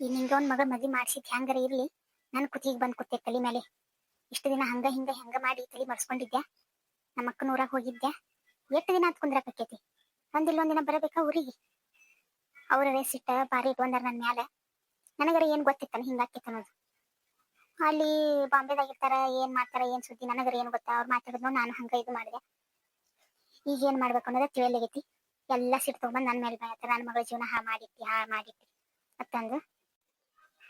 ಈ ನಿಂಗ ಒಂದ್ ಮಗ ಮದ್ವಿ ಮಾಡ್ಸಿದ್ ಹೆಂಗಾರ ಇರ್ಲಿ? ನನ್ ಕುತ್ತಿಗೆ ಬಂದ್ ಕೂತೆ ತಲೆ ಮೇಲೆ. ಇಷ್ಟು ದಿನ ಹಂಗ ಹಿಂಗ ಹೆಂಗ ಮಾಡಿ ತಲೆ ಮರ್ಸ್ಕೊಂಡಿದ್ದೆ ನಮ್ಮ ಅಕ್ಕನ ಊರಾಗ ಹೋಗಿದ್ದೆ ಎಷ್ಟು ದಿನ ಅತ್ ಕುಂದ್ರಾಕೈತಿ ಒಂದಿಲ್ಲ ಒಂದಿನ ಬರಬೇಕಾ ಊರಿಗೆ? ಅವ್ರ ಸಿಟ್ಟ ಬಾರಿ ಇಟ್ಕೊಂಡಾರ ನನ್ ಮ್ಯಾಲ. ನನಗರ ಏನ್ ಗೊತ್ತಿತ್ತನ ಹಿಂಗಾಕೈತ ಅನ್ನೋದು? ಅಲ್ಲಿ ಬಾಂಬೆದಾಗ ಇರ್ತಾರ ಏನ್ ಮಾಡ್ತಾರ, ಏನ್ ಸುದ್ದಿ ನನಗರ ಏನ್ ಗೊತ್ತಾ? ಅವ್ರು ಮಾತಾಡಿದ್ನೋ ನಾನು ಹಂಗ ಇದು ಮಾಡಿದೆ. ಈಗ ಏನ್ ಮಾಡ್ಬೇಕು ಅನ್ನೋದ ತಿಳಿಯಲಾಗೈತಿ ಎಲ್ಲ ಸಿಟ್ಟು ತಗೊಂಡ್ ನನ್ ಮೇಲೆ ಬಂದ ನನ್ನ ಮಗಳ ಜೀವನ ಹಾ ಮಾಡಿತ್ತಿ ಹಾ ಮಾಡಿಟ್ಟಿ. ಮತ್ತಂದು?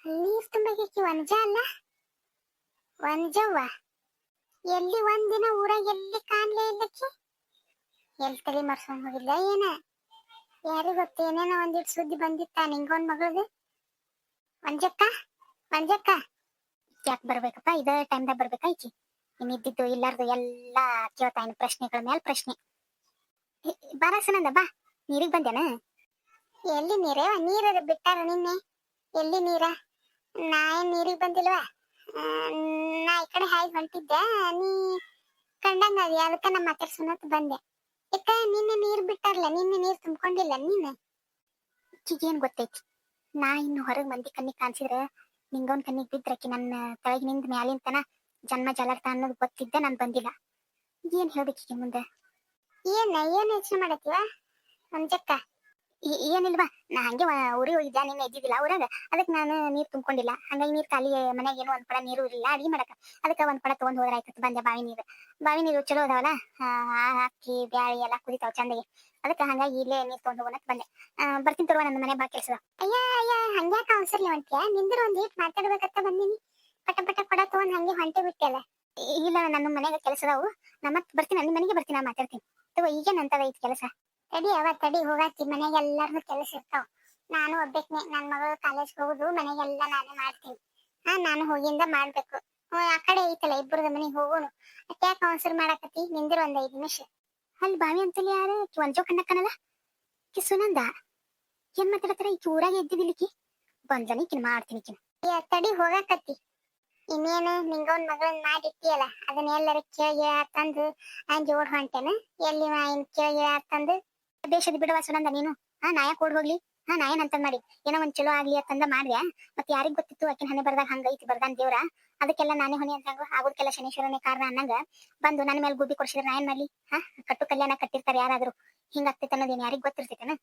ನೀರ್ ತುಂಬಕ್ಕೆ ವಂಜ ಅಲ್ಲ? ವಂಜವ್ವ ಎಲ್ಲಿ ಒಂದಿನ ಊರಾಗ ಎಲ್ಲಿ ಕಾಣ್ಲೇ ಇಲ್ಲಕ್ಕೆ? ಎಲ್ಲಿ ತಲೆ ಮರ್ಸ್ಕೊಂಡ್ ಹೋಗಿಲ್ಲ ಏನ? ಗೊತ್ತ, ಏನೇನೋ ಒಂದಿಟ್ಟು ಸುದ್ದಿ ಬಂದಿತ್ತ ನಿಂಗೊಂದ್ ಮಗಳದು? ವಂಜಕ್ಕ ವಂಜಕ್ಕ ಯಾಕೆ ಬರ್ಬೇಕಪ್ಪ? ಇದ ಟೈಮ್ದಾಗ ಬರ್ಬೇಕಾ ಈಕಿ ಇನ್ ಇದ್ದಿದ್ದು ಇಲ್ಲಾರ್ದು ಎಲ್ಲಾ ಕೇಳ್ತಾ ಇನ್ ಪ್ರಶ್ನೆಗಳ ಮೇಲೆ ಪ್ರಶ್ನೆ. ಬಾರ ಸುನಂದ, ಬಾ. ನೀರಿಗೆ ಬಂದೇನ ಎಲ್ಲಿ ನೀರೇ? ನೀರ ಬಿಟ್ಟಾರ ನಿನ್ನೆ? ಎಲ್ಲಿ ನೀರ? ನಾ ಏನ್ ನೀರಿಗೆ ಬಂದಿಲ್ವಾ? ನಾ ಈ ಕಡೆ ಹಾಯ್ ಹೊಂಟಿದ್ದೆ, ನೀ ಕಂಡಂಗ ಅದ, ಅದಕ್ಕ ನಮ್ಮ ಮಾತಾಡ್ಸೋಣತ್ ಬಂದೆ. ಯಾಕ, ನಿನ್ನೆ ನೀರ್ ಬಿಟ್ಟಾರಲ್ಲ ನಿನ್ನೆ ನೀರ್ ತುಂಬ್ಕೊಂಡಿಲ್ಲ ನೀನು? ಚಿಗೇನ್ ಗೊತ್ತೈತಿ? ನಾ ಇನ್ನು ಹೊರಗ್ ಮಂದಿ ಕಣ್ಣಿಗೆ ಕಾಣಿಸಿದ್ರ ನಿಂಗೊಂದ್ ಕಣ್ಣಿಗೆ ಬಿದ್ರಕಿ ನನ್ನ ತೆಳಗಿನಿಂದ ಮ್ಯಾಲಿಂತನ ಜನ್ಮ ಜಲರ್ತ ಅನ್ನೋದು ಗೊತ್ತಿದ್ದೆ, ನಾನ್ ಬಂದಿಲ್ಲ. ಏನ್ ಹೇಳ್ಬೇಕೀಗ ಮುಂದೆ? ಏನ, ಏನ್ ಯೋಚನೆ ಮಾಡತ್ತೀವ? ನಮ್ ಈ- ಏನಿಲ್ವಾ? ನಾ ಹಂಗೆ ಊರಿ ಊರಿಗೆ ಹೋಗಿದ್ದೆ, ನಿನ್ನೆ ಇದ್ದಿದ್ದಿಲ್ಲ ಊರಾಗ. ಅದಕ್ಕೆ ನಾನು ನೀರು ತುಂಬಿಕೊಂಡಿಲ್ಲ. ಹಂಗಾಗಿ ನೀರು ಖಾಲಿ, ಮನೆಗೆ ಏನೋ ಒಂದ್ ಪಡ ನೀರು ಇರಲಿಲ್ಲ. ಅಡಿಗೆ ಮಾಡಕ ಅದಕ್ಕೆ ಒಂದ್ ಪಡ ತಗೊಂಡ್ ಹೋದ್ರ ಆಯ್ತು ಬಂದೆ ಬಾವಿ ನೀರು. ಬಾವಿ ನೀರು ಚಲೋ ಅದಾವಲ್ಲ? ಹಾಕಿ, ಬ್ಯಾಳಿ ಎಲ್ಲ ಕುದಿತಾವ ಚಂದಗೆ. ಅದಕ್ಕೆ ಹಂಗಾಗಿ ಇಲ್ಲೇ ನೀರು ತಗೊಂಡ್ ಹೋಗೋಣಕ್ ಬಂದೆ. ಬರ್ತೀನಿ ತರುವ ನನ್ನ ಮನೆ ಬಾ ಕೆಲ್ಸ ಅಯ್ಯ ಹಂಗ್ಯಾಕ ಅವಸರ್ಲಿ ಹೊಂಟ್ಯಾ ನಿಂದ್ರ ಒಂದ್ ಏಟ್ ಮಾತಾಡ್ಬೇಕಂತ ಬಂದೀನಿ. ಪಟ ಪಟ ಪಡ ತಗೊಂಡ್ ಹಂಗೆ ಹೊಂಟೆ ಬಿಟ್ಟೆಲ್ಲ ಇಲ್ಲ, ನನ್ನ ಮನೆಗೆ ಕೆಲಸ ಅದಾವು. ನಾ ಬರ್ತೀನಿ ನನ್ನ ಮನೆಗೆ ಬರ್ತೀನಿ ಮಾತಾಡ್ತೀನಿ. ತಗೋ ಈಗ ನಂತದ ಐತಿ ಕೆಲಸ? ತಡಿ ಅವ ತಡಿ ಹೋಗಾಕಿ ಮನೆಗೆ ಎಲ್ಲಾರ್ದು ಕೆಲಸ ಇರ್ತಾವ. ನಾನು ಒಬ್ಬೇಕ್ನೆ, ನನ್ ಮಗಳು ಕಾಲೇಜ್ ಹೋಗುದು, ಮನೆಗೆಲ್ಲ ನಾನೇ ಮಾಡ್ತೀನಿ. ಹಾ, ನಾನು ಹೋಗಿಂದ ಮಾಡ್ಬೇಕು. ಆ ಕಡೆ ಐತಲ್ಲ, ಇಬ್ಬರದ ಮನೆಗೆ ಹೋಗೋನು. ಯಾಕೆ ಅವಸರ ಮಾಡಾಕತಿ ನಿಂದಿರ ಒಂದ್ ಐದ್ ನಿಮಿಷ. ಅಲ್ಲಿ ಬಾವಿ ಅಂತಲಿ ಯಾರ? ಒಂಜೋ ಕಣ್ಣಕ್ಕನಲ್ಲ ಕಿ ಸುನಂದ? ಏನ್ ಮಾತಾಡತಾರ ಈಕಿ ಊರಾಗ ಇದ್ದಿದ್ದಿಲಿಕಿ ಬಂದ್ಲನಿ ಕಿನ್ ಮಾಡ್ತೀನಿ ಕಿನ್ ತಡಿ ಹೋಗಾಕತ್ತಿ. ಇನ್ನೇನು ನಿಂಗ ಒಂದ್ ಮಗಳನ್ ಮಾಡಿಟ್ಟಿಯಲ್ಲ? ಅದನ್ನ ಕೇಳಿ ತಂದು ಆ ಜೋಡ್ ಹೊಂಟೇನ? ಎಲ್ಲಿ ಕೇಳಿ ತಂದು? ದೇಶದ ಬಿಡುವ ಸುನಂದ ನೀನು. ಹಾ ನಾಯ ಕೋಡ್ ಹೋಗ್ಲಿ ಹಾ ನಾಯನ್ ಅಂತ ಮಾಡಿ? ಏನೋ ಒಂದ್ ಚಲೋ ಆಗ್ಲಿ ಅಂತಂದ ಮಾಡ್ದೆ. ಮತ್ ಯಾರಿಗ್ ಗೊತ್ತಿತ್ತು? ಆಕಿನ ಹಣೆ ಬರ್ದಾಗ ಹಂಗೈತಿ ಬರ್ದಾನ್ ದೇವ್ರ. ಅದಕ್ಕೆಲ್ಲ ನಾನೇ ಹೊಣೆ ಅಂತಂಗ ಆಗೋದಕ್ಕೆಲ್ಲ ಶನೇಶ್ವರನೇ ಕಾರಣ ಅನ್ನಂಗ ಬಂದು ನನ್ನ ಮೇಲೆ ಗುಬ್ಬಿ ಕೊಡ್ಸಿದ್ರೆ ನಾ ಏನ್ ಮಾಡ್ಲಿ? ಹಾ, ಕಟ್ಟು ಕಲ್ಯಾಣ ಕಟ್ಟಿರ್ತಾರೆ ಯಾರಾದ್ರೂ. ಹಿಂಗಾಗ್ತೈತೆ ಅನ್ನೋದೇನ್ ಯಾರಿಗ್ ಗೊತ್ತಿರ್ತೈತೇನ?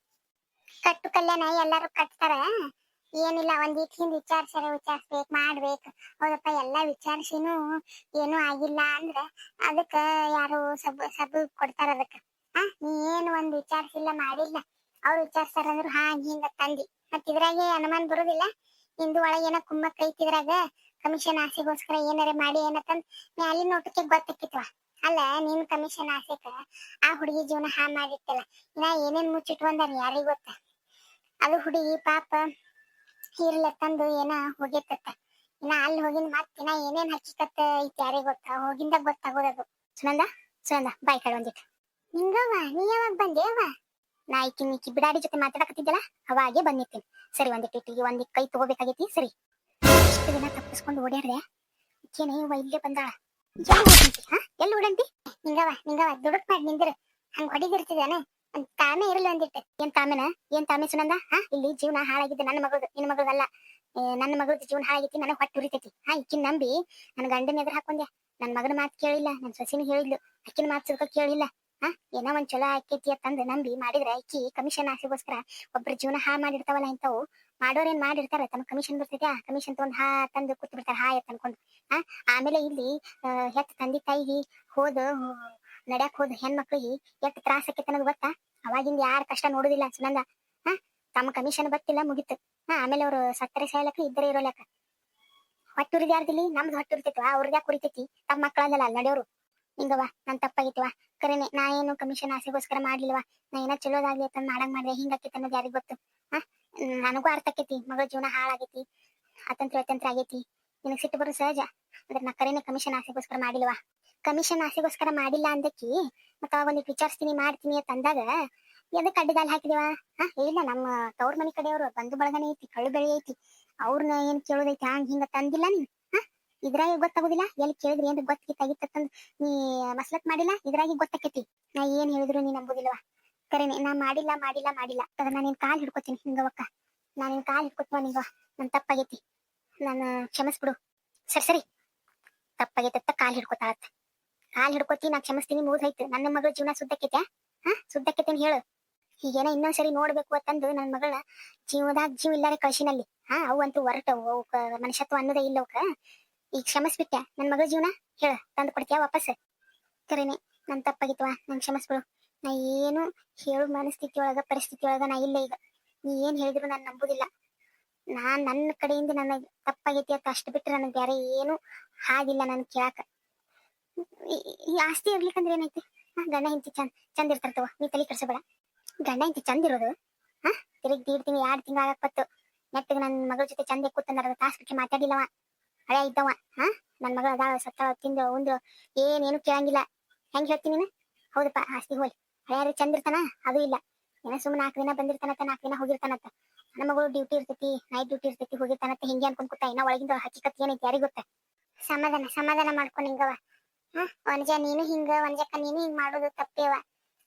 ಕಟ್ಟು ಕಲ್ಯಾಣ ಎಲ್ಲಾರು ಕಟ್ತಾರ. ಏನಿಲ್ಲ, ಒಂದ್ ಹಿಂದ್ ವಿಚಾರ್ಸಾರ ವಿಚಾರಿಸ್ಬೇಕ್, ಮಾಡ್ಬೇಕು. ಹೌದಪ್ಪ, ಎಲ್ಲಾ ವಿಚಾರಿಸಿನೂ ಏನೂ ಆಗಿಲ್ಲ ಅಂದ್ರ ಅದಕ್ಕ ಯಾರು ಸಬ್ ಸಬ್ ಕೊಡ್ತಾರ ಅದಕ್ಕ. ಆ ನೀ ಏನು ಒಂದ್ ವಿಚಾರಿಸಿಲ್ಲ ಮಾಡಿಲ್ಲ. ಅವ್ರು ವಿಚಾರಿಸ್ತಾರ ಅಂದ್ರ ಹಾ, ಹಿಂಗ ತಂದಿ ಮತ್ ಇದ್ರಾಗೆ ಅನುಮಾನ ಬರುದಿಲ್ಲ. ನಿಂದು ಒಳಗೆ ಏನ ಕುಮ್ಮಕ್ ಇದ್ರಾಗ. ಕಮಿಷನ್ ಆಸೆಗೋಸ್ಕರ ಏನಾರ ಮಾಡಿ ಏನತ್ತಂದ್ ಅಲ್ಲಿ ನೋಟಕ್ಕೆ ಗೊತ್ತಾಕಿತ್ವ? ಅಲ್ಲ, ನೀನ್ ಕಮಿಷನ್ ಆಸೆಕ ಆ ಹುಡುಗಿ ಜೀವನ ಹಾ ಮಾಡಿತ್ತಲ್ಲ. ಇನ್ನ ಏನೇನ್ ಮುಚ್ಚಿಟ್ಕೊಂಡಾರ ಯಾರಿಗ ಗೊತ್ತ? ಅದು ಹುಡುಗಿ ಪಾಪ ತಂದು ಏನ ಹೋಗಿತ್ತ ಇನ್ನ ಅಲ್ಲಿ ಹೋಗಿನ ಮತ್ತೆ ಇನ್ನ ಏನೇನ್ ಹಚ್ಚಿಕತ್ತ ಐತಿ ಯಾರಿಗ್ ಗೊತ್ತ? ಹೋಗಿಂದ ಗೊತ್ತಾಗೋದದು ಸುನಂದ ಸುನಂದ, ಬಾಯ್ ಕಡೆ ಒಂದಿಟ್ಟು ನಿಂಗವ್ವ ನೀ ಯಾವಾಗ ಬಂದೇವ ನಾ ಈಕಿ ಈಕಿ ಬಿಡಾಡಿ ಜೊತೆ ಮಾತಾಡಕತ್ತಿದ್ದಲ್ಲ ಅವಾಗೆ ಬಂದಿರ್ತೀನಿ. ಸರಿ ಒಂದಿಟ್ಟು ಇಟ್ಟಿಗೆ ಒಂದಿಟ್ ಕೈ ತಗೋಬೇಕಾಗೈತಿ ಸರಿ. ಇಷ್ಟು ದಿನ ತಪ್ಪಿಸ್ಕೊಂಡು ಓಡ್ಯಾಡ್ದೆ. ಈಕೇನೇ ಇವ ಇಲ್ಲೇ ಬಂದಾಳ. ಎಲ್ಲಿ ಹಾ? ಎಲ್ಲಿ ಓಡಂತಿ ನಿಂಗವ ನಿಂಗವ ದುಡುಕ್ ಮಾಡಿ ನಿಂದಿರ. ಹಂಗ ಹೊಡಿದಿರ್ತಿದಾನೆ ಒಂದ್ ತಾಮೆ ಇರಲಿ ಒಂದಿಟ್ಟು ಏನ್ ತಾಮೆನ ಏನ್ ತಾಮೆ ಸುನಂದ? ಹಾ? ಇಲ್ಲಿ ಜೀವನ ಹಾಳಾಗಿದ್ದೆ ನನ್ನ ಮಗಳದು ನಿನ್ನ ಮಗಳದಲ್ಲ. ಏ, ನನ್ನ ಮಗಳದ ಜೀವನ ಹಾಳಾಗೈತಿ ನನಗೆ ಹೊಟ್ಟೆ ಉರಿತೈತಿ. ಹಾ ಇಕ್ಕಿನ ನಂಬಿ ನನ್ನ ಗಂಡನ ಎದುರು ಹಾಕೊಂಡೆ ನನ್ನ ಮಗನ ಮಾತು ಕೇಳಿಲ್ಲ ನನ್ ಸೊಸಿನ ಹೇಳಿದ್ಲು. ಅಕ್ಕಿನ ಮಾತು ಸುಲ್ಕ ಕೇಳಿಲ್ಲ. ಏನೋ ಒಂದ್ ಚಲೋ ಆಕೈತಿ ಅಂತಂದ್ ನಂಬಿ ಮಾಡಿದ್ರ ಅಕ್ಕಿ ಕಮಿಷನ್ ಆಸೆಗೋಸ್ಕರ ಒಬ್ರ ಜೀವನ ಹಾ ಮಾಡಿರ್ತಾವಲ್ಲ ಇಂಥವು ಮಾಡೋರೇನ್ ಮಾಡಿರ್ತಾರ? ತಮ್ಮ ಕಮಿಷನ್ ಬರ್ತೈತಿ, ಆ ಕಮಿಷನ್ ತಗೊಂಡ್ ಹಾ ತಂದು ಕೂತ್ ಬಿಡ್ತಾರ ಹಾ ಎತ್ ಅನ್ಕೊಂಡು. ಆ ಆಮೇಲೆ ಇಲ್ಲಿ ಹೆತ್ ತಂದೆ ತಾಯಿಗೆ ಹೋದ ನಡ್ಯಾಕ್ ಹೋದ ಹೆಣ್ಮಕ್ಳಿಗೆ ಎಷ್ಟ್ ತ್ರಾಸ ಆಕೈತೆ ಅನ್ನೋದು ಗೊತ್ತಾ? ಅವಾಗಿಂದ ಯಾರ ಕಷ್ಟ ನೋಡುದಿಲ್ಲ ಸುನಂದ. ಹಾ ತಮ್ಮ ಕಮಿಷನ್ ಬರ್ತಿಲ್ಲ ಮುಗಿತು. ಹಾ, ಆಮೇಲೆ ಅವ್ರು ಸತ್ತರೆ ಸಾಯ್ಲಕ್ಕ ಇದ್ರೆ ಇರೋ ಲೆಕ್ಕ ಹೊಟ್ಟುರಿದ ಯಾರ್ದಿಲ್ಲಿ? ನಮ್ದು ಹೊಟ್ಟುರ್ತಿತ್ತು ಅವ್ರದ್ಯಾಕ್ ಕುರಿತೈತಿ ತಮ್ಮ ಮಕ್ಕಳಲ್ಲ ನಡೆಯೋರು. ಹಿಂಗವ ನನ್ ತಪ್ಪಾಗಿತ್ವ? ಕರೆನೆ, ನಾ ಏನು ಕಮಿಷನ್ ಆಸೆಗೋಸ್ಕರ ಮಾಡ್ಲಿಲ್ವಾ? ನಾ ಏನ ಚಲೋದಾಗ್ಲಿ ಅಂತ ಮಾಡಂಗ್ ಹಿಂಗ ಹಿಂಗಾಕೈತಿ ಅನ್ನೋದು ಯಾರಿಗ್ ಗೊತ್ತು? ಹಾ? ನನಗೂ ಅರ್ಥ ಆಕೈತಿ, ಮಗಳ ಜೀವನ ಹಾಳಾಗೈತಿ, ಅತಂತ್ರ ಅತಂತ್ರ ಆಗೈತಿ. ನಿನಗ್ ಸಿಟ್ಟು ಬರೋ ಸಹಜ, ಅಂದ್ರೆ ನಾ ಕರೆನೆ ಕಮಿಷನ್ ಆಸೆಗೋಸ್ಕರ ಮಾಡಿಲ್ವಾ? ಕಮಿಷನ್ ಆಸೆಗೋಸ್ಕರ ಮಾಡಿಲ್ಲ ಅಂದಕ್ಕಿ ಮತ್ತ ಅವಾಗ ಒಂದಿಟ್ಟು ವಿಚಾರಿಸ್ತೀನಿ, ಮಾಡ್ತೀನಿ ಅಂತ ಅಂದಾಗ, ಎದಕ್ ಅಡ್ಡಗಾಲ್ ಹಾಕಿದೇವಾ? ಹಾ? ಇಲ್ಲ, ನಮ್ಮ ತವ್ರ ಮನಿ ಕಡೆಯವರು ಬಂದು ಬಳಗನೆ ಐತಿ, ಕಳ್ಳು ಬೆಳೆ ಐತಿ. ಅವ್ರನ್ನ ಏನ್ ಕೇಳೋದೈತಿ, ಹಂಗ ಹಿಂಗ ತಂದಿಲ್ಲ ನೀನ್? ಇದ್ರಾಗ ಗೊತ್ತಾಗುದಿಲ್ಲ? ಎಲ್ಲಿ ಕೇಳಿದ್ರಿ? ಏನ್ ಗೊತ್ತಾಗಿತ್ತಂದ್ ನೀ ಮಸ್ಲತ್ ಮಾಡಿಲ್ಲ? ಇದ್ರಾಗಿ ಗೊತ್ತಾಕೈತಿ. ನಾ ಏನ್ ಹೇಳಿದ್ರು ನೀ ನಂಬುದಿಲ್ವಾ? ಕರೆನೆ, ನಾ ಮಾಡಿಲ್ಲ ಮಾಡಿಲ್ಲ ಮಾಡಿಲ್ಲ. ಅದ ನಾ ನಿನ್ ಕಾಲ್ ಹಿಡ್ಕೊತೀನಿ ಹಿಂಗವಕ್ಕ ನಾ ನಿನ್ ಕಾಲ್ ಹಿಡ್ಕೊತ್ವ ನೀವ? ನನ್ ತಪ್ಪಾಗೈತಿ. ನಾನು ಕ್ಷಮಿಸ್ಬಿಡು. ಸರಿ ಸರಿ. ತಪ್ಪಾಗೈತೆ ಅಂತ ಕಾಲ್ ಹಿಡ್ಕೊತಾಳತ್ತ ಕಾಲ್ ಹಿಡ್ಕೊತಿ, ನಾ ಕ್ಷಮಿಸ್ತೀನಿ ಮುಗ್ದೈತೆ ನನ್ನ ಮಗಳ ಜೀವನ ಸುದ್ದಕ್ಕೈತೆ ಹಾ? ಸುದ್ದಕ್ಕೈತೆ ಹೇಳು? ಈಗೇನ ಇನ್ನೊಂದ್ಸರಿ ನೋಡ್ಬೇಕು ಅಂತಂದು ನನ್ನ ಮಗಳ ಜೀವದಾಗ ಜೀವ ಇಲ್ಲಾರೆ ಕಳ್ಸಿನಲ್ಲಿ. ಹಾ ಅವಂತೂ ಅಂತೂ ಹೊರಟವು. ಅವಕ್ಕ ಮನುಷ್ಯತ್ವ ಅನ್ನೋದೇ ಇಲ್ಲ ಅವಕ್ಕ ಈಗ ಕ್ಷಮಿಸ್ಬಿಟ್ಟೆ. ನನ್ನ ಮಗಳ ಜೀವನ ಹೇಳ, ತಂದು ಕೊಡ್ತೀಯ ವಾಪಸ್? ಕರೆನೆ ನನ್ ತಪ್ಪಾಗಿತ್ವಾ? ನನ್ ಕ್ಷಮಿಸ್ಬಿಡು. ನಾ ಏನು ಹೇಳು ಮನಸ್ಥಿತಿ ಒಳಗ ಪರಿಸ್ಥಿತಿ ಒಳಗ ನಾ ಇಲ್ಲ ಈಗ. ನೀ ಏನ್ ಹೇಳಿದ್ರು ನಾನು ನಂಬುದಿಲ್ಲ. ನಾ ನನ್ನ ಕಡೆಯಿಂದ ನನಗೆ ತಪ್ಪಾಗೈತಿ ಅಂತ ಅಷ್ಟು ಬಿಟ್ರೆ ನನಗೆ ಬೇರೆ ಏನು ಹಾಗಿಲ್ಲ ನನ್ ಕೇಳಾಕ. ಈ- ಆಸ್ತಿ ಇರ್ಲಿಕ್ಕಂದ್ರೆ ಏನೈತಿ ಗಂಡ ಹೆಂಡತಿ ಚಂದ ಚಂದ ಇರ್ತಾರ್ತವ ನೀ ತಲೆ ಕರ್ಸಬೇಡ ಗಂಡ ಹೆಂಡತಿ ಚಂದ ಇರೋದು? ಹಾ ತಿರುಗಿ ದೀಡ್ ತಿಂಗಳು, ಎರಡು ತಿಂಗಳು ಬತ್ತು ನೆಟ್ಟಗೆ ನನ್ನ ಮಗಳ ಜೊತೆ ಚಂದ ಕೂತಂದ್ರ ತಾಸ್ ಬಿಟ್ಟು ಮಾತಾಡಿಲ್ಲವ. ಹಳೆ ಇದ್ದವ ಹಾ? ನನ್ನ ಮಗಳ ಅದಾಳ, ಸತ್ತಾಳ ತಿಂದು ಉಂದ್ರು ಏನೇನು ಕೇಳಂಗಿಲ್ಲ. ಹೆಂಗ್ ಹೇಳ್ತೀನಿ ನೀನು? ಹೌದಪ್ಪ, ಆಸ್ತಿ ಹೋಗಿ ಹಳ್ಯಾರ ಚಂದ ಇರ್ತಾನ? ಅದು ಇಲ್ಲ. ಏನ ಸುಮ್ಮನೆ ನಾಲ್ಕು ದಿನ ಬಂದಿರ್ತಾನಂತ ನಾಲ್ಕು ದಿನ ಹೋಗಿರ್ತಾನಂತ. ನನ್ನ ಮಗಳು ಡ್ಯೂಟಿ ಇರ್ತೈತಿ, ನೈಟ್ ಡ್ಯೂಟಿ ಇರ್ತೈತಿ, ಹೋಗಿರ್ತಾನಂತ, ಹಿಂಗೆ ಅನ್ಕೊಂಡ್ ಕೂತ ಇನ್ನ ಒಳಗಿಂದ ಹಕ್ಕಿಕತ್ ಏನೈತಿ, ಯಾರಿಗ್ ಗೊತ್ತ? ಸಮಾಧಾನ ಸಮಾಧಾನ ಮಾಡ್ಕೊಂಡ್ ಹಿಂಗವ ಹಾ ಒಂಜ, ನೀನು ಹಿಂಗ ಒಂಜಕ್ಕ ನೀನು ಹಿಂಗ್ ಮಾಡೋದು ತಪ್ಪೇವ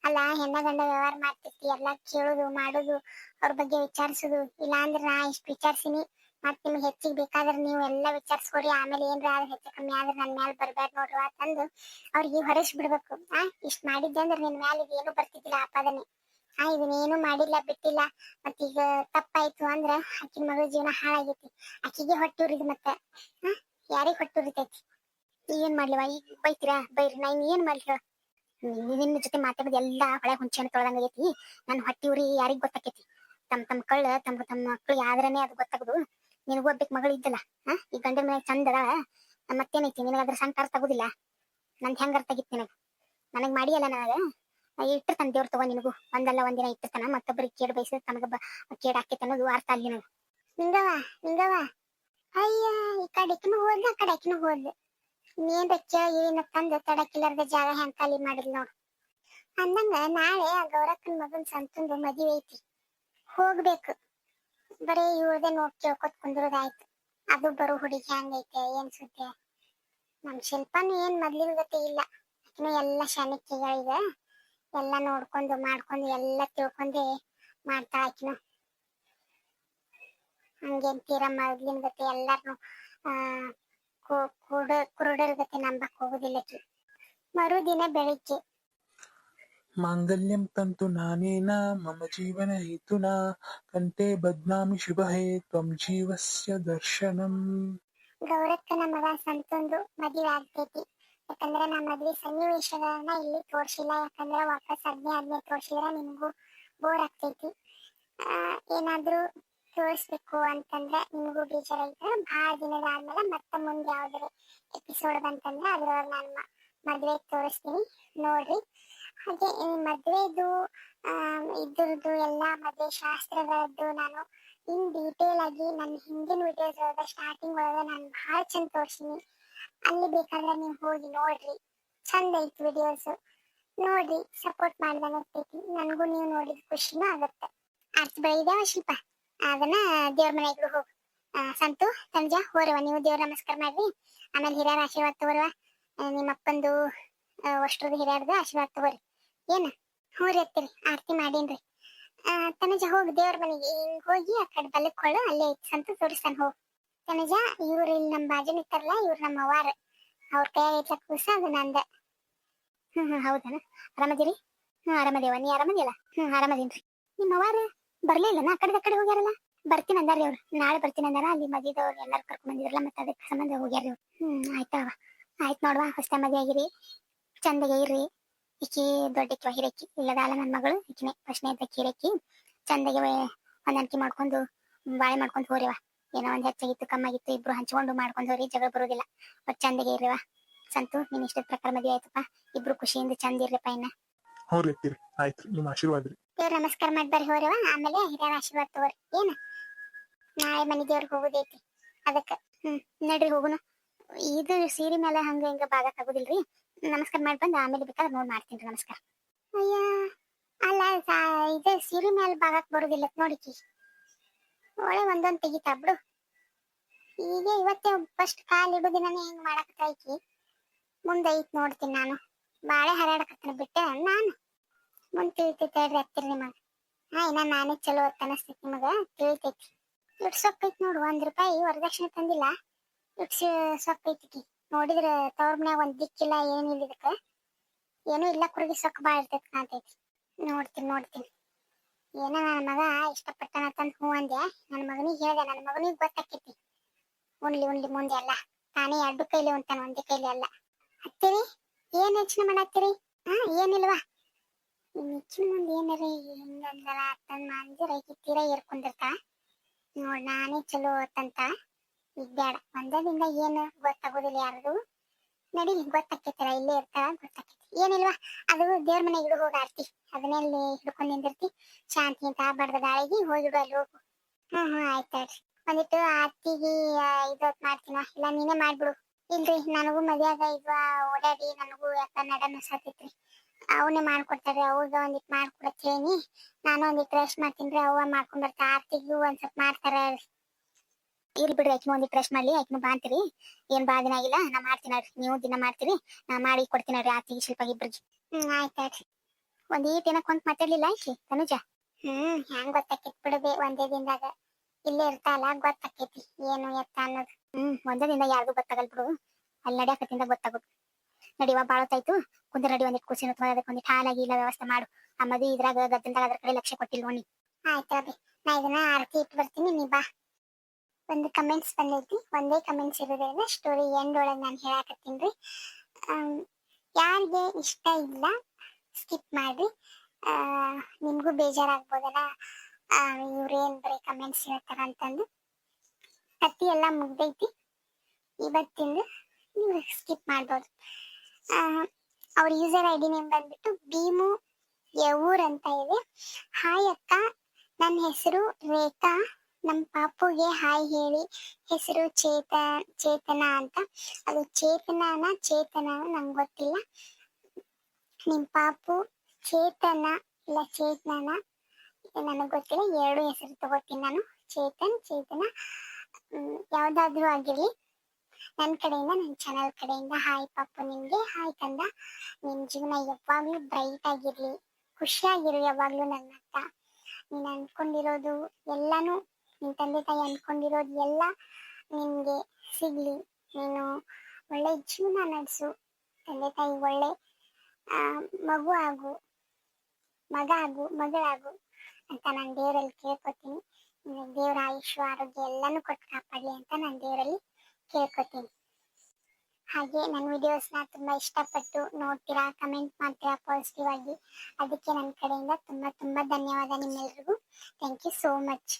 ಅಲ್ಲ, ಹೆಣ್ಣ, ಗಂಡ ವ್ಯವಹಾರ ಮಾಡ್ತಿರ್ತಿ ಎಲ್ಲಾ ಕೇಳುದು, ಮಾಡುದು, ಅವ್ರ ಬಗ್ಗೆ ವಿಚಾರಿಸುದು. ಇಲ್ಲ ಅಂದ್ರೆ ನಾ ಇಷ್ಟು ವಿಚಾರಿಸಿನಿ. ಮತ್ ನಿಮ್ಗೆ ಹೆಚ್ಚಿಗೆ ಬೇಕಾದ್ರೆ ನೀವು ಎಲ್ಲ ವಿಚಾರಿಸ್ಕೊಡಿ ಆಮೇಲೆ ಏನ್ರ ಆದ್ರೆ ಹೆಚ್ಚು ಕಮ್ಮಿ ಆದ್ರೆ ನನ್ನ ಮ್ಯಾಲ ಬರ್ಬೇಡ ನೋಡ್ರಿ ಅಂತಂದು ಅವ್ರಿಗೆ ಹೊರಸ್ ಬಿಡ್ಬೇಕು. ಆ, ಇಷ್ಟ್ ಮಾಡಿದ್ದೆ ಅಂದ್ರೆ ನಿನ್ ಮ್ಯಾಲ ಏನು ಬರ್ತಿದ್ದಿಲ್ಲ ಆಪಾದನೆ. ಆ ಇದನ್ನೇನು ಮಾಡಿಲ್ಲ, ಬಿಟ್ಟಿಲ್ಲ. ಮತ್ತೀಗ ತಪ್ಪಾಯ್ತು ಅಂದ್ರ ಆಕಿನ ಮಗಳ ಜೀವನ ಹಾಳಾಗೈತಿ. ಆಕಿಗೆ ಹೊಟ್ಟೆ ಉರಿದ್ ಮತ್ತೆ. ಹಾ ಯಾರಿಗ್ ಹೊಟ್ಟೆ ಈಗ ಏನ್ ಮಾಡ್ಲಿವ? ಈಗ ಬೈತೀರಾ? ಬೈರಿ, ನಾ ಏನ್ ಮಾಡ್ಲಿ? ನಿನ್ನ ಜೊತೆ ಮಾತಾಡೋದು ಎಲ್ಲಾ ಹೊಳೆ ಹುಂಚೆನ ತೊಳೆದಂಗೈತಿ ನನ್ ಹೊಟ್ಟಿ ಉರಿ ಯಾರಿಗ್ ಗೊತ್ತಾಕೈತಿ? ತಮ್ಮ ತಮ್ಮ ಕಳ್ಳ ತಮ್ಮ ತಮ್ಮ ಮಕ್ಳು ಯಾವ್ದ್ರನೇ ಅದು ಗೊತ್ತಾಗುದು. ನಿನಗೂ ಒಬ್ಬಕ್ ಮಗಳು ಇದ್ದಲ್ಲ, ಹಾ? ಈ ಗಂಡ ಮನೆ ಚಂದ ಅದ ಮತ್ತೇನೈತಿ? ನಿನಗ ಅದ್ರ ಸಣ್ಣ ಅರ್ಥ ಆಗುದಿಲ್ಲ ನಂದು ಹೆಂಗ್ ಅರ್ಥ ಆಗಿತ್ತು ನಿನಗ? ನನಗೆ ಮಾಡಿಯಲ್ಲ ನನಗ? ಇಟ್ಟಿರ್ತಾನೆ ದೇವ್ರ ತಗೋ ನಿನಗೂ. ಒಂದಲ್ಲ ಒಂದಿನ ಇಟ್ಟಿರ್ತಾನ ಮತ್ತೊಬ್ಬರಿಗೆ ಕೇಡ್ ಬಯಸಿದ್ರೆ ತನಗ ಕೇಡ್ ಹಾಕೈತೆ ಅನ್ನೋದು ಅರ್ಥ ಅಲ್ಲಿ ನನಗೆ. ನಿಂಗವ ನಿಂಗವ ಅಯ್ಯ, ಈ ಕಡೆಕಿನೂ ಹೋದ್ಲ ಆ ಕಡೆಕಿನೂ ಹೋದ್ಲು ನೀನ್ ಬೆಚ್ಚ ಏನ ತಂದು ತಡಕಿಲ್ಲರ್ದ ಜಾಗ ಹೆಂಗ್ ಖಾಲಿ ಮಾಡಿದ್ ನೋಡು. ಅಂದಂಗ ನಾಳೆ ಆ ಗೌರಕ್ಕನ್ ಮಗನ್ ಸಂತಂದು ಮದುವೆ ಐತಿ. ಹೋಗ್ಬೇಕು. ಬರೀ ಇವ್ರದೇ ನೋಡ್ ಕೇಳ್ಕೊತ್ ಕುಂದ್ರದಾಯ್ತು. ಅದು ಬರೋ ಹುಡುಗಿ ಹಂಗೈತೆ ಏನ್ ಸುದ್ದಿ? ನಮ್ ಶಿಲ್ಪನು ಏನ್ ಮೊದ್ಲಿನ ಗತಿ ಇಲ್ಲ. ಆಕಿನೂ ಎಲ್ಲ ಶಾಣಿಕ್ಯಗಳಿಗ ಎಲ್ಲ ನೋಡ್ಕೊಂಡು ಮಾಡ್ಕೊಂಡು ಎಲ್ಲ ತಿಳ್ಕೊಂಡೆ ಮಾಡ್ತಾ ಆಕಿನ. ಹಂಗೇನ್ ತೀರಾ ಮೊದ್ಲಿನ ಗತಿ? ಎಲ್ಲಾರ್ನು, ಆ ಕುರುಡರ ಗತಿ ನಂಬಕ್ ಹೋಗುದಿಲ್ಲ ಮರುದಿನ ಬೆಳಿಗ್ಗೆ ಮಾಂಗಲ್ಯಂ ತಂತು ನಾನೇನ, ಮಮ ಜೀವನಹೇತುನಾ ಕಂತೆ ಬದ್ನಾಮಿ ಶುಭಹೇ ತ್ವಂ ಜೀವಸ್ಯ ದರ್ಶನಂ. ಗೌರಕ್ಕನ ಮಗ ಸಂತೊಂದು ಮದುವೆ ಆಗ್ತೈತಿ. ಯಾಕಂದ್ರೆ ನಾ ಮದ್ವೆ ಸನ್ನಿವೇಶಗಳನ್ನ ಇಲ್ಲಿ ತೋರ್ಸಿಲ್ಲ. ಯಾಕಂದ್ರೆ ವಾಪಸ್ ಅದ್ನೇ ಅದ್ನೇ ತೋರ್ಸಿದ್ರೆ ನಿಮ್ಗೂ ಬೋರ್ ಆಗ್ತೈತಿ. ಏನಾದ್ರೂ ತೋರಿಸ್ಬೇಕು ಅಂತಂದ್ರೆ ನಿಮಗೂ ಬೇಜಾರಾಗಿದ್ರೆ ಬಹಳ ದಿನದ ಆದ್ಮೇಲೆ ಮತ್ತೆ ಮುಂದೆ ಯಾವ್ದಾರ ಎಪಿಸೋಡ್ ಬಂತಂದ್ರೆ ಅದ್ರೊಳಗೆ ನಾನು ಮದ್ವೆ ತೋರಿಸ್ತೀನಿ. ನೋಡ್ರಿ. ಹಾಗೆ ಮದ್ವೆದು ಇದ್ರದ್ದು ಎಲ್ಲ ಮದ್ವೆ ಶಾಸ್ತ್ರಗಳದ್ದು ನಾನು ಇನ್ ಡೀಟೇಲ್ ಆಗಿ ನನ್ನ ಹಿಂದಿನ ವಿಡಿಯೋಸ್ ಒಳಗ ಸ್ಟಾರ್ಟಿಂಗ್ ಒಳಗ ನಾನು ಬಹಳ ಚಂದ ತೋರ್ಸಿನಿ. ಅಲ್ಲಿ ಬೇಕಾದ್ರೆ ನೀವು ಹೋಗಿ ನೋಡ್ರಿ. ಚಂದ ಐತಿ ವಿಡಿಯೋಸ್ ನೋಡ್ರಿ ಸಪೋರ್ಟ್ ಮಾಡ್ದಂಗ ಆಗ್ತೈತಿ. ನನಗೂ ನೀವು ನೋಡಿದ ಖುಷಿನೂ ಆಗುತ್ತೆ. ಆರ್ತಿ ಬೆಳಿದೇವ ಶಿಲ್ಪ? ಅದನ್ನ ದೇವ್ರ ಮನೆಗಳು ಹೋಗು. ಸಂತು ತಂಜ ಹೋರವ. ನೀವು ದೇವ್ರ ನಮಸ್ಕಾರ ಮಾಡ್ರಿ. ಆಮೇಲೆ ಹಿರಿಯರ ಆಶೀರ್ವಾದ ತಗೋರ್ವ ನಿಮ್ಮ ಅಪ್ಪಂದು ಅಷ್ಟರದ್ದು ಹಿರಿಯರ್ದು ಆಶೀರ್ವಾದ ತಗೋರಿ ಏನ? ಹ್ಞೂ ರೀ ಆರತಿ ಮಾಡೇನ್ರಿ ತನುಜ ಹೋಗಿ, ದೇವ್ರ ಮನೆಗೆ ಹಿಂಗ್ ಆ ಕಡೆ ಬಲಕ್ಕೊಳ್ಳು ಅಲ್ಲೇ ಐತಿ ಸಂತು ತೋರಿಸ್ತಾನ ಹೋಗ್. ತನಜ, ಇವ್ರು ಇಲ್ಲಿ ನಮ್ಮ ಬಾಜುನ ಇತ್ತಾರಲ್ಲ ಇವ್ರು ನಮ್ಮ ಅವ್ವಾರ. ಅವ್ರ ಕೈಯಾಗ ಐತ್ಲ ಕೂಸ, ಅದು ನಂದ. ಹ್ಮ್ ಹ್ಮ್, ಹೌದನ? ಆರಾಮದಿರಿ? ಹ್ಮ್, ಆರಾಮದೇವ, ನೀ ಆರಾಮದಿಲ್ಲ ಹ್ಮ್ ಆರಾಮದೀನ್ರಿ ನಿಮ್ಮ ಬರ್ಲೇ ಇಲ್ಲ ಆ ಕಡೆ ಕಡೆ ಹೋಗ್ಯಾರಲ್ಲ? ಬರ್ತೀನಿ ಅಂದಾರ್ರಿ ಅವ್ರು. ನಾಳೆ ಬರ್ತೀನಿ ಅಂದಾರ, ಅಲ್ಲಿ ಮದಿದವ್ರು ಎಲ್ಲಾರು ಕರ್ಕೊಂಡ್ ಬಂದಿದ್ರಲ್ಲ, ಮತ್ತೆ ಅದಕ್ಕೆ ಸಂಬಂಧ ಹೋಗ್ಯಾರ ಹ್ಮ್ ಆಯ್ತವ ಆಯ್ತು ನೋಡ್ವಾ ಹೊಸ ಮದ್ವೆ ಆಗಿರಿ. ಚಂದಗೆ ಇರ್ರಿ. ಈಕಿ ದೊಡ್ಡ ಹಿರಕ್ಕಿ ಇಲ್ಲದಾಲ ನನ್ನ ಮಗಳು. ಈಕಿನೇ ಫಸ್ಟ್ನೇ ಇದ್ದಕ್ಕಿ ಹಿರಕ್ಕಿ ಚಂದಗೆ ಹೊಂದಾಣಿಕೆ ಮಾಡ್ಕೊಂಡು ಬಾಳೆ ಮಾಡ್ಕೊಂಡು ಹೋರಿವ ಏನೋ ಒಂದ್ ಹೆಚ್ಚಾಗಿತ್ತು ಕಮ್ಮಾಗಿತ್ತು ಇಬ್ರು ಹಂಚ್ಕೊಂಡು ಮಾಡ್ಕೊಂಡು ಹೋರಿ ಜಗಳ ಬರೋದಿಲ್ಲ. ಒಟ್ ಚಂದಗೆ ಇರ್ರಿವ ಸಂತು ನಿನ್ ಇಷ್ಟದ ಪ್ರಕಾರ ಮದ್ವೆ ಆಯ್ತಪ್ಪ. ಇಬ್ರು ಖುಷಿಯಿಂದ ಚಂದ ಇರ್ಲಿಪ್ಪ ಇನ್ನ. ಹ್ಞೂ ರೀ ಅತ್ತಿರಿ ಆಯ್ತು ನಿಮ್ಮ ಆಶೀರ್ವಾದ ರೀ. ದೇವ್ರ ನಮಸ್ಕಾರ ಮಾಡಿ ಬರ್ರಿ ಹೋರಿವ ಆಮೇಲೆ ಹಿರಿಯರ ಆಶೀರ್ವಾದ ತಗೋರಿ. ಏನ? ನಾಳೆ ಮನೆ ದೇವ್ರಿಗೆ ಹೋಗುದೈತಿ ಅದಕ್ಕ ಹ್ಮ್ ನಡ್ರಿ ಹೋಗುನು. ಇದು ಸೀರೆ ಮೇಲೆ ಹಂಗ ಹಿಂಗ ಭಾಗಕ್ ಆಗುದಿಲ್ರಿ. ನಮಸ್ಕಾರ ಮಾಡಿ ಬಂದು ಆಮೇಲೆ ಬೇಕಾದ್ರೆ ನೋಡ್ ಮಾಡ್ತೀನಿ ನಮಸ್ಕಾರ. ಅಯ್ಯ, ಅಲ್ಲ ಇದು ಸೀರೆ ಮೇಲೆ ಬಾಗಕ್ ಬರುದಿಲ್ಲ ನೋಡಿಕಿ. ಒಳ್ಳೆ ಒಂದೊಂದು ತೆಗಿತಾ ಬಿಡು. ಈಗ ಇವತ್ತೇ ಫಸ್ಟ್ ಕಾಲ್ ಇಡುದಿನೇ ಹೆಂಗ್ ಮಾಡಕತ್ತೈಕಿ ಮುಂದೆ ಐತ್ ನೋಡ್ತೀನಿ ನಾನು. ಬಾಳೆ ಹರಡಕತ್ತನ ಬಿಟ್ಟೆ ನಾನು. ಮುಂದೆ ತಿಳಿತೈತೆ ಹೇಳ್ರಿ ಹತ್ತಿರ ನಿಮಗ. ಹಾ, ಇನ್ನ ನಾನೇ ಚಲೋ ಅನಸ್ತೈತಿ ನಿಮಗ, ತಿಳಿತೈತಿ. ಇಟ್ ಸೊಪ್ಪೈತಿ ನೋಡು, ಒಂದ್ ರೂಪಾಯಿ ವರದಕ್ಷಿಣೆ ತಂದಿಲ್ಲ. ಇಟ್ ಸೊಪ್ಪೈತಿ ನೋಡಿದ್ರ ತವ್ರ ಮನ್ಯಾಗ ಒಂದ್ ದಿಕ್ಕಿಲ್ಲ ಏನಿಲ್ಲ ಇದಕ್ಕ. ಏನೂ ಇಲ್ಲ, ಕುರುಗಿ ಸೊಕ್ಕ ಬಾಳ ಇರ್ತೈತಿ ಕಾಣ್ತೈತಿ ನೋಡ್ತೀನಿ ನೋಡ್ತೀನಿ. ಏನ ನನ್ನ ಮಗ ಇಷ್ಟಪಟ್ಟನ ತಂದ್ ಹೂ ಅಂದೆ ನನ್ನ ಮಗನಿಗೆ ಹೇಳ್ದೆ ನನ್ನ ಮಗನಿಗೆ ಗೊತ್ತಾಕೈತಿ. ಉಣ್ಲಿ ಉಣ್ಲಿ ಮುಂದೆ ಅಲ್ಲ ತಾನೇ ಎರಡು ಕೈಲಿ ಉಂಟಾನ ಒಂದೇ ಕೈಲಿ ಅಲ್ಲ ಹತ್ತಿರಿ ಏನ್ ಯೋಚನೆ ಮಾಡತ್ತೀರಿ? ಹಾ, ಏನಿಲ್ವಾ? ನಿಚ್ಚಿನ ಮುಂದೆ ಏನಾರ ಹಿಂಗಂದಲ್ಲ ತಂದ್ ಮಂದಿರ ತೀರ ಏರ್ಕೊಂಡಿರ್ತಾ ನೋಡ್, ನಾನೇ ಚಲೋ ತಂತ ಈಗ ಬೇಡ. ಒಂದದಿಂದ ಏನು ಗೊತ್ತಾಗೋದಿಲ್ಲ ಯಾರದು. ನಡಿ ಗೊತ್ತಾಕೈತಲ್ಲ, ಇಲ್ಲೇ ಇರ್ತಾಳ ಗೊತ್ತಾಕೈತಿ. ಏನಿಲ್ವಾ, ಅದು ದೇವ್ರ ಮನೆ ಹಿಡಿದು ಹೋಗಿ ಆರ್ತಿ. ಅದನ್ನೆಲ್ಲಿ ಹಿಡ್ಕೊಂಡ್ ನಿಂದಿರ್ತಿ? ಶಾಂತಿ ಅಂತ ಬಡ್ದ ಗಾಳಿಗೆ ಹೋಗಿಡು ಅಲ್ಲಿ ಹೋಗು. ಹ್ಮ್ ಹ್ಮ್ ಆಯ್ತಾಳ್ರಿ ಒಂದಿಟ್ಟು ಆರ್ತಿಗೆ ಇದು ಮಾಡ್ತೀನ? ಇಲ್ಲ, ನೀನೇ ಮಾಡ್ಬಿಡು. ಇಲ್ರಿ, ನನಗೂ ಮದ್ಯಾಗ ಇದ್ವ ಓಡಾಡಿ ನನಗೂ ಯಾಕ ನಡ ನಸಾತೈತ್ರಿ. ಅವನೇ ಮಾಡ್ಕೊಡ್ತಾರೆ, ಅವ್ಗ ಒಂದಿಟ್ಟು ಮಾಡ್ಕೊಡತ್ತೇನಿ. ನಾನು ಒಂದಿಟ್ಟು ರೆಸ್ಟ್ ಮಾಡ್ತೀನಿ ಅವ್ವ ಮಾಡ್ಕೊಂಡ್ ಬರ್ತಾ ಆರ್ತಿಗೂ ಒಂದ್ ಸ್ವಲ್ಪ ಮಾಡ್ತಾರ ಇರ್ಲಿ ಬಿಡ್ರಿ ಆಕಿನ ಒಂದಿಟ್ ರೆಸ್ಟ್ ಮಾಡ್ಲಿ ಆಕಿನ ಬಾ ಅಂತೀರಿ. ಏನ್ ಬಾ ದಿನ ಆಗಿಲ್ಲ ನಾ ಮಾಡ್ತೀನಿ ನೀವು ದಿನ ಮಾಡ್ತೀರಿ. ನಾ ಮಾಡಿ ಕೊಡ್ತೀನಿ ನೋಡ್ರಿ ಆತಿಗೆ ಶಿಲ್ಪ ಇಬ್ರಿಗೆ ಹ್ಮ್ ಆಯ್ತಾಯ್ತ್ರಿ ಒಂದೀಟ್ ಏನಕ್ ಒಂದ್ ಮಾತಾಡ್ಲಿಲ್ಲ ಆಕಿ ತನುಜ? ಹ್ಮ್ ಹೆಂಗ್ ಗೊತ್ತಾಕೈತಿ ಬಿಡಬೇ ಒಂದೇ ದಿನದಾಗ. ಇಲ್ಲೇ ಇರ್ತಾಳ ಗೊತ್ತಾಕೈತಿ ಏನು ಎತ್ತ ಅನ್ನೋದು. ಹ್ಮ್ ಒಂದೇ ದಿನ ಯಾರಿಗೂ ಗೊತ್ತಾಗಲ್ ಬಿಡು. ಅಲ್ಲಿ ನಡ್ಯಾಕತ್ತಿಂದ ಗೊತ್ತಾಗೋದು. ನಡಿವಾ ಬಾಳತ್ತಾಯ್ತು ಕುಂದ್ರ ನಡಿ ಒಂದಿಟ್ಟು ಕುಸಿನ ಅದಕ್ಕೆ ಒಂದಿಟ್ಟು ಹಾಲಾಗಿ ಇಲ್ಲ ವ್ಯವಸ್ಥೆ ಮಾಡು. ಆ ಮದುವೆ ಇದ್ರಾಗ ಗದ್ದಲ್ದಾಗ ಅದ್ರ ಕಡೆ ಲಕ್ಷ್ಯ ಕೊಟ್ಟಿಲ್ಲ ನೀ? ಆಯ್ತು ನಾ ಇದನ್ನ ಆರತಿ ಇಟ್ಟು ಬರ್ತೀನಿ ನೀ ಬಾ. ಒಂದು ಕಮೆಂಟ್ಸ್ ಬಂದೈತಿ. ಒಂದೇ ಕಮೆಂಟ್ಸ್ ಇರೋದ್ರಿಂದ ಸ್ಟೋರಿ ಎಂಡ್ ಒಳಗೆ ನಾನು ಹೇಳಾಕತ್ತೀನಿ ಯಾರಿಗೆ ಇಷ್ಟ ಇಲ್ಲ ಸ್ಕಿಪ್ ಮಾಡ್ರಿ. ನಿಮಗೂ ಬೇಜಾರಾಗ್ಬೋದಲ್ಲ. ಇವ್ರೇನ್ ಬರೀ ಕಮೆಂಟ್ಸ್ ಹೇಳ್ತಾರ ಅಂತಂದು. ಕತ್ತಿ ಎಲ್ಲ ಮುಗ್ದೈತಿ. ಇವತ್ತಿಂದ ನೀವು ಸ್ಕಿಪ್ ಮಾಡ್ಬೋದು. ಅವ್ರ ಯೂಸರ್ ಐ ಡಿ ನೇಮ್ ಬಂದ್ಬಿಟ್ಟು ಭೀಮು ಯವೂರ್ ಅಂತ ಇದೆ. ಹಾಯ್ ಅಕ್ಕ ನನ್ನ ಹೆಸರು ರೇಖಾ. ನಮ್ಮ ಪಾಪುಗೆ ಹಾಯ್ ಹೇಳಿ. ಹೆಸರು ಚೇತ, ಚೇತನ ಅಂತ. ಅದು ಚೇತನನ ಚೇತನ ನಂಗೆ ಗೊತ್ತಿಲ್ಲ. ನಿಮ್ಮ ಪಾಪು ಚೇತನ ಇಲ್ಲ ಚೇತನನ? ನನಗೆ ಗೊತ್ತಿಲ್ಲ. ಎರಡು ಹೆಸರು ತಗೋತೀನಿ ನಾನು. ಚೇತನ್, ಚೇತನ. ಯಾವುದಾದ್ರೂ ಆಗಿರಲಿ. ನನ್ನ ಕಡೆಯಿಂದ ನನ್ನ ಚಾನಲ್ ಕಡೆಯಿಂದ ಹಾಯ್ ಪಾಪು ನಿಮಗೆ. ಹಾಯ್ ತಂದ. ನಿಮ್ಮ ಜೀವನ ಯಾವಾಗಲೂ ಬ್ರೈಟ್ ಆಗಿರಲಿ. ಖುಷಿಯಾಗಿರು ಯಾವಾಗಲೂ ನನ್ನ ನೀನು ಅನ್ಕೊಂಡಿರೋದು ಎಲ್ಲಾನು ನಿನ್ ತಂದೆ ತಾಯಿ ಅನ್ಕೊಂಡಿರೋದು ಎಲ್ಲ ನಿನ್ಗೆ ಸಿಗ್ಲಿ. ನೀನು ಒಳ್ಳೆ ಜೀವನ ನಡೆಸು. ತಂದೆ ತಾಯಿ ಒಳ್ಳೆ ಮಗು ಆಗು, ಮಗ ಆಗು, ಮಗಳಾಗು ಅಂತ ನಾನು ದೇವರಲ್ಲಿ ಕೇಳ್ಕೊತೀನಿ. ನಿನಗೆ ದೇವರ ಆಯುಷ್ಯ, ಆರೋಗ್ಯ ಎಲ್ಲಾನು ಕೊಟ್ಟು ಕಾಪಾಡಲಿ ಅಂತ ನಾನು ದೇವರಲ್ಲಿ ಕೇಳ್ಕೊತೀನಿ. ಹಾಗೆ ನನ್ನ ವಿಡಿಯೋಸ್ನ ತುಂಬಾ ಇಷ್ಟಪಟ್ಟು ನೋಡ್ತೀರಾ ಕಮೆಂಟ್ ಮಾಡ್ತೀರಾ ಪಾಸಿಟಿವ್ ಆಗಿ. ಅದಕ್ಕೆ ನನ್ನ ಕಡೆಯಿಂದ ತುಂಬಾ ತುಂಬಾ ಧನ್ಯವಾದ ನಿಮ್ಮೆಲ್ರಿಗೂ. Thank you so much